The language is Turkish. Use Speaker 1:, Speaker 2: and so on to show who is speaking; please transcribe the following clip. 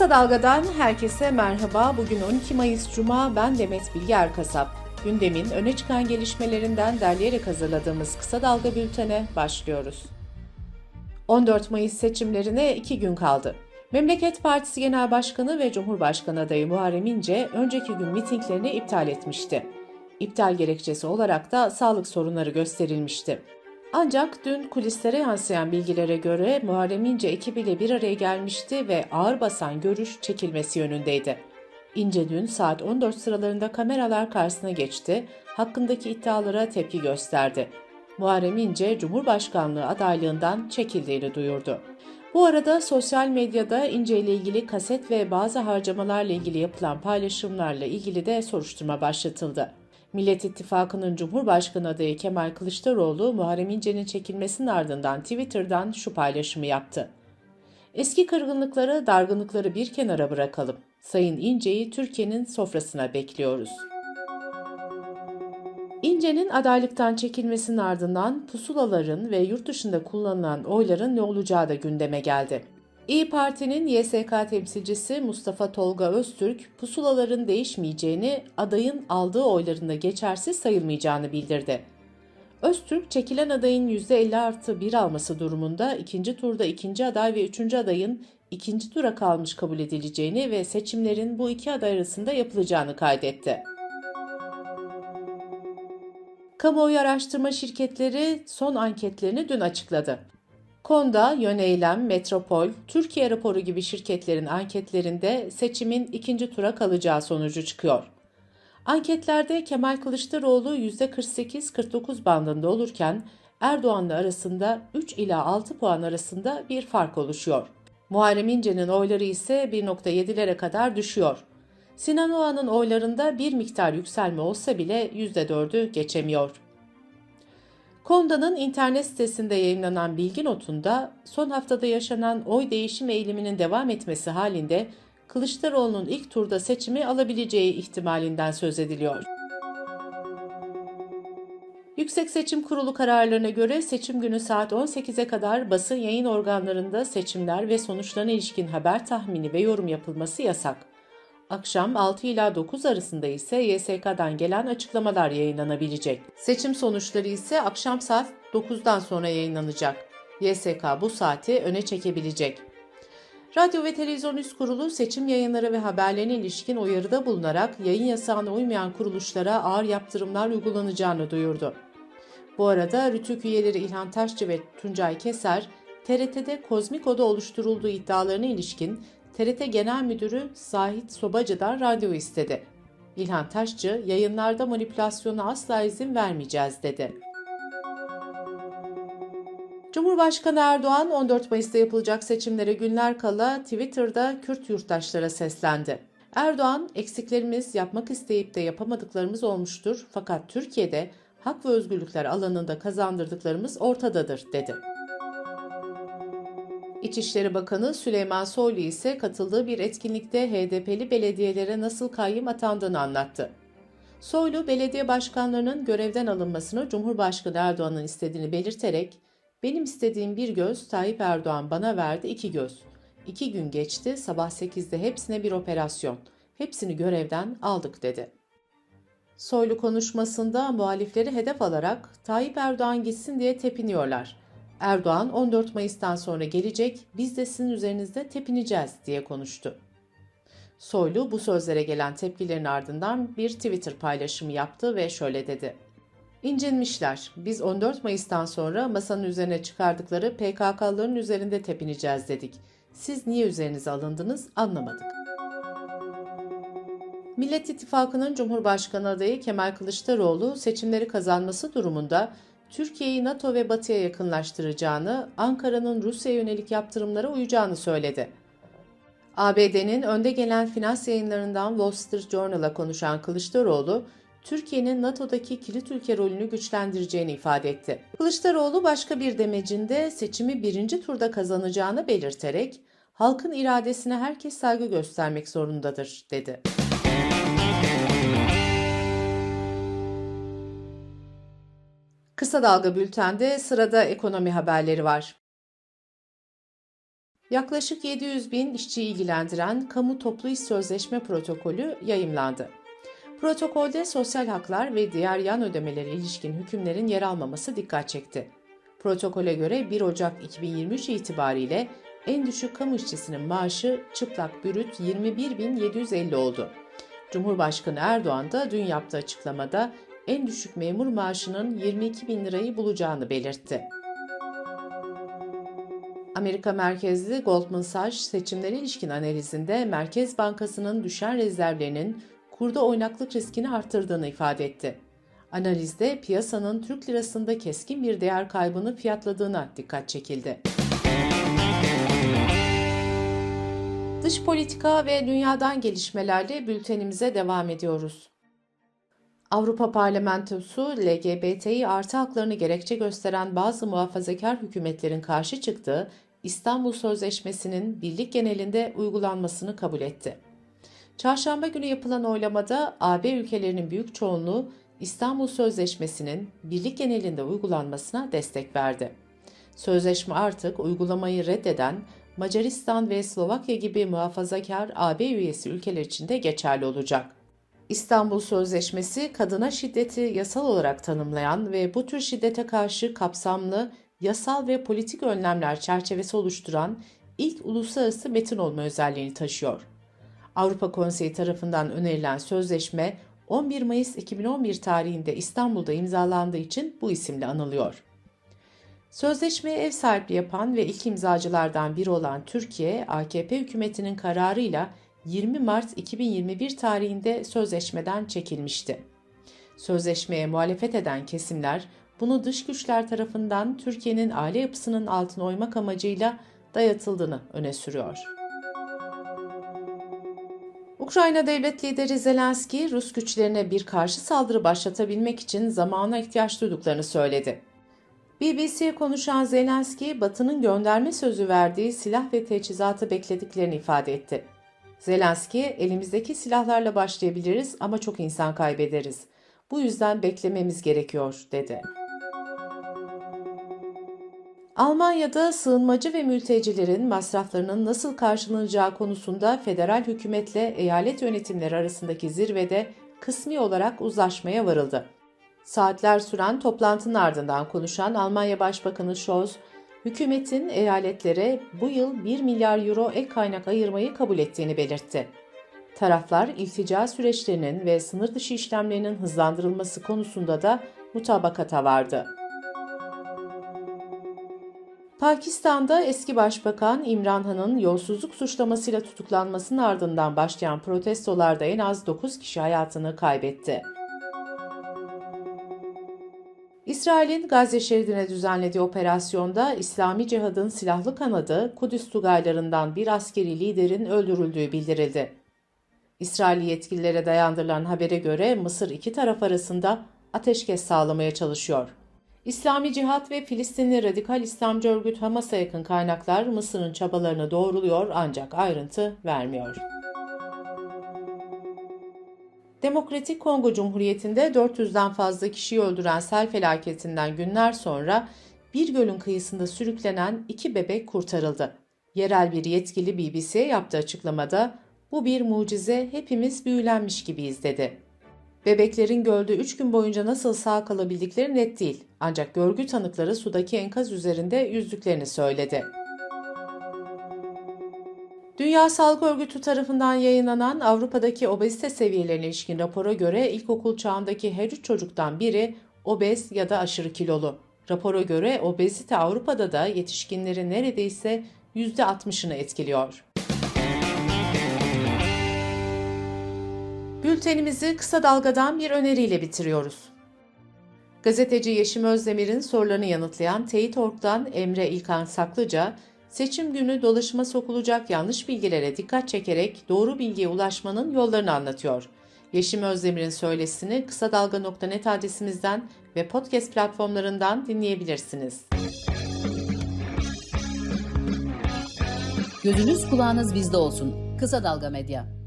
Speaker 1: Kısa Dalga'dan herkese merhaba. Bugün 12 Mayıs Cuma, ben Demet Bilge Erkasap. Gündemin öne çıkan gelişmelerinden derleyerek hazırladığımız Kısa Dalga bültene başlıyoruz. 14 Mayıs seçimlerine 2 gün kaldı. Memleket Partisi Genel Başkanı ve Cumhurbaşkanı adayı Muharrem İnce önceki gün mitinglerini iptal etmişti. İptal gerekçesi olarak da sağlık sorunları gösterilmişti. Ancak dün kulislere yansıyan bilgilere göre Muharrem İnce ekibiyle bir araya gelmişti ve ağır basan görüş çekilmesi yönündeydi. İnce dün saat 14 sıralarında kameralar karşısına geçti, hakkındaki iddialara tepki gösterdi. Muharrem İnce, Cumhurbaşkanlığı adaylığından çekildiğini duyurdu. Bu arada sosyal medyada İnce ile ilgili kaset ve bazı harcamalarla ilgili yapılan paylaşımlarla ilgili de soruşturma başlatıldı. Millet İttifakı'nın Cumhurbaşkanı adayı Kemal Kılıçdaroğlu, Muharrem İnce'nin çekilmesinin ardından Twitter'dan şu paylaşımı yaptı. Eski kırgınlıkları, dargınlıkları bir kenara bırakalım. Sayın İnce'yi Türkiye'nin sofrasına bekliyoruz. İnce'nin adaylıktan çekilmesinin ardından pusulaların ve yurt dışında kullanılan oyların ne olacağı da gündeme geldi. İyi Parti'nin YSK temsilcisi Mustafa Tolga Öztürk, pusulaların değişmeyeceğini, adayın aldığı oyların da geçersiz sayılmayacağını bildirdi. Öztürk, çekilen adayın %50 artı 1 alması durumunda ikinci turda ikinci aday ve üçüncü adayın ikinci tura kalmış kabul edileceğini ve seçimlerin bu iki aday arasında yapılacağını kaydetti. Kamuoyu araştırma şirketleri son anketlerini dün açıkladı. Konda, Yöneylem, Metropol, Türkiye raporu gibi şirketlerin anketlerinde seçimin ikinci tura kalacağı sonucu çıkıyor. Anketlerde Kemal Kılıçdaroğlu %48-49 bandında olurken Erdoğan'la arasında 3 ila 6 puan arasında bir fark oluşuyor. Muharrem İnce'nin oyları ise 1.7'lere kadar düşüyor. Sinan Oğan'ın oylarında bir miktar yükselme olsa bile %4'ü geçemiyor. Konda'nın internet sitesinde yayınlanan bilgi notunda son haftada yaşanan oy değişim eğiliminin devam etmesi halinde Kılıçdaroğlu'nun ilk turda seçimi alabileceği ihtimalinden söz ediliyor. Yüksek Seçim Kurulu kararlarına göre seçim günü saat 18'e kadar basın yayın organlarında seçimler ve sonuçlarına ilişkin haber tahmini ve yorum yapılması yasak. Akşam 6 ila 9 arasında ise YSK'dan gelen açıklamalar yayınlanabilecek. Seçim sonuçları ise akşam saat 9'dan sonra yayınlanacak. YSK bu saati öne çekebilecek. Radyo ve Televizyon Üst Kurulu seçim yayınları ve haberlerine ilişkin uyarıda bulunarak yayın yasağına uymayan kuruluşlara ağır yaptırımlar uygulanacağını duyurdu. Bu arada Rütük üyeleri İlhan Taşçı ve Tuncay Keser, TRT'de kozmik oda oluşturulduğu iddialarına ilişkin TRT Genel Müdürü Zahit Sobacı'dan radyo istedi. İlhan Taşçı, yayınlarda manipülasyona asla izin vermeyeceğiz dedi. Cumhurbaşkanı Erdoğan 14 Mayıs'ta yapılacak seçimlere günler kala Twitter'da Kürt yurttaşlara seslendi. Erdoğan, eksiklerimiz, yapmak isteyip de yapamadıklarımız olmuştur fakat Türkiye'de hak ve özgürlükler alanında kazandırdıklarımız ortadadır dedi. İçişleri Bakanı Süleyman Soylu ise katıldığı bir etkinlikte HDP'li belediyelere nasıl kayyım atandığını anlattı. Soylu, belediye başkanlarının görevden alınmasını Cumhurbaşkanı Erdoğan'ın istediğini belirterek, benim istediğim bir göz Tayyip Erdoğan bana verdi iki göz. İki gün geçti, sabah 8'de hepsine bir operasyon. Hepsini görevden aldık dedi. Soylu konuşmasında muhalifleri hedef alarak Tayyip Erdoğan gitsin diye tepiniyorlar. Erdoğan 14 Mayıs'tan sonra gelecek, biz de sizin üzerinizde tepineceğiz diye konuştu. Soylu bu sözlere gelen tepkilerin ardından bir Twitter paylaşımı yaptı ve şöyle dedi. İncinmişler. Biz 14 Mayıs'tan sonra masanın üzerine çıkardıkları PKK'ların üzerinde tepineceğiz dedik. Siz niye üzerinize alındınız anlamadık. Millet İttifakı'nın Cumhurbaşkanı adayı Kemal Kılıçdaroğlu seçimleri kazanması durumunda Türkiye'yi NATO ve Batı'ya yakınlaştıracağını, Ankara'nın Rusya yönelik yaptırımlara uyacağını söyledi. ABD'nin önde gelen finans yayınlarından Wall Street Journal'a konuşan Kılıçdaroğlu, Türkiye'nin NATO'daki kilit ülke rolünü güçlendireceğini ifade etti. Kılıçdaroğlu başka bir demecinde seçimi birinci turda kazanacağını belirterek, halkın iradesine herkes saygı göstermek zorundadır, dedi. Kısa Dalga Bülten'de sırada ekonomi haberleri var. Yaklaşık 700 bin işçi ilgilendiren Kamu Toplu İş Sözleşme Protokolü yayımlandı. Protokolde sosyal haklar ve diğer yan ödemelere ilişkin hükümlerin yer almaması dikkat çekti. Protokole göre 1 Ocak 2023 itibariyle en düşük kamu işçisinin maaşı çıplak bürüt 21.750 oldu. Cumhurbaşkanı Erdoğan da dün yaptığı açıklamada en düşük memur maaşının 22 bin lirayı bulacağını belirtti. Amerika merkezli Goldman Sachs seçimlere ilişkin analizinde Merkez Bankası'nın düşen rezervlerinin kurda oynaklık riskini arttırdığını ifade etti. Analizde piyasanın Türk lirasında keskin bir değer kaybını fiyatladığına dikkat çekildi. Dış politika ve dünyadan gelişmelerle bültenimize devam ediyoruz. Avrupa Parlamentosu LGBTİ artı haklarını gerekçe gösteren bazı muhafazakar hükümetlerin karşı çıktığı İstanbul Sözleşmesi'nin birlik genelinde uygulanmasını kabul etti. Çarşamba günü yapılan oylamada AB ülkelerinin büyük çoğunluğu İstanbul Sözleşmesi'nin birlik genelinde uygulanmasına destek verdi. Sözleşme artık uygulamayı reddeden Macaristan ve Slovakya gibi muhafazakar AB üyesi ülkeler için de geçerli olacak. İstanbul Sözleşmesi kadına şiddeti yasal olarak tanımlayan ve bu tür şiddete karşı kapsamlı yasal ve politik önlemler çerçevesi oluşturan ilk uluslararası metin olma özelliğini taşıyor. Avrupa Konseyi tarafından önerilen sözleşme 11 Mayıs 2011 tarihinde İstanbul'da imzalandığı için bu isimle anılıyor. Sözleşmeye ev sahipliği yapan ve ilk imzacılardan biri olan Türkiye, AKP hükümetinin kararıyla 20 Mart 2021 tarihinde sözleşmeden çekilmişti. Sözleşmeye muhalefet eden kesimler bunu dış güçler tarafından Türkiye'nin aile yapısının altına oymak amacıyla dayatıldığını öne sürüyor. Ukrayna devlet lideri Zelenski, Rus güçlerine bir karşı saldırı başlatabilmek için zamana ihtiyaç duyduklarını söyledi. BBC'ye konuşan Zelenski, Batı'nın gönderme sözü verdiği silah ve teçhizatı beklediklerini ifade etti. Zelenski, elimizdeki silahlarla başlayabiliriz ama çok insan kaybederiz. Bu yüzden beklememiz gerekiyor, dedi. Almanya'da sığınmacı ve mültecilerin masraflarının nasıl karşılanacağı konusunda federal hükümetle eyalet yönetimleri arasındaki zirvede kısmi olarak uzlaşmaya varıldı. Saatler süren toplantının ardından konuşan Almanya Başbakanı Scholz, hükümetin eyaletlere bu yıl 1 milyar euro ek kaynak ayırmayı kabul ettiğini belirtti. Taraflar iltica süreçlerinin ve sınır dışı işlemlerinin hızlandırılması konusunda da mutabakata vardı. Pakistan'da eski başbakan İmran Han'ın yolsuzluk suçlamasıyla tutuklanmasının ardından başlayan protestolarda en az 9 kişi hayatını kaybetti. İsrail'in Gazze şeridine düzenlediği operasyonda İslami Cihad'ın silahlı kanadı Kudüs Tugaylarından bir askeri liderin öldürüldüğü bildirildi. İsrail yetkililere dayandırılan habere göre Mısır iki taraf arasında ateşkes sağlamaya çalışıyor. İslami Cihat ve Filistinli Radikal İslamcı örgüt Hamas'a yakın kaynaklar Mısır'ın çabalarını doğruluyor ancak ayrıntı vermiyor. Demokratik Kongo Cumhuriyeti'nde 400'den fazla kişiyi öldüren sel felaketinden günler sonra bir gölün kıyısında sürüklenen iki bebek kurtarıldı. Yerel bir yetkili BBC'ye yaptığı açıklamada bu bir mucize hepimiz büyülenmiş gibiyiz dedi. Bebeklerin gölde 3 gün boyunca nasıl sağ kalabildikleri net değil ancak görgü tanıkları sudaki enkaz üzerinde yüzdüklerini söyledi. Dünya Sağlık Örgütü tarafından yayınlanan Avrupa'daki obezite seviyelerine ilişkin rapora göre ilkokul çağındaki her üç çocuktan biri obez ya da aşırı kilolu. Rapora göre obezite Avrupa'da da yetişkinlerin neredeyse %60'ını etkiliyor. Bültenimizi kısa dalgadan bir öneriyle bitiriyoruz. Gazeteci Yeşim Özdemir'in sorularını yanıtlayan Teyit.org'dan Emre İlkan Saklıca, seçim günü dolaşıma sokulacak yanlış bilgilere dikkat çekerek doğru bilgiye ulaşmanın yollarını anlatıyor. Yeşim Özdemir'in söylesini kısa dalga.net adresimizden ve podcast platformlarından dinleyebilirsiniz.
Speaker 2: Gözünüz kulağınız bizde olsun. Kısa Dalga Medya.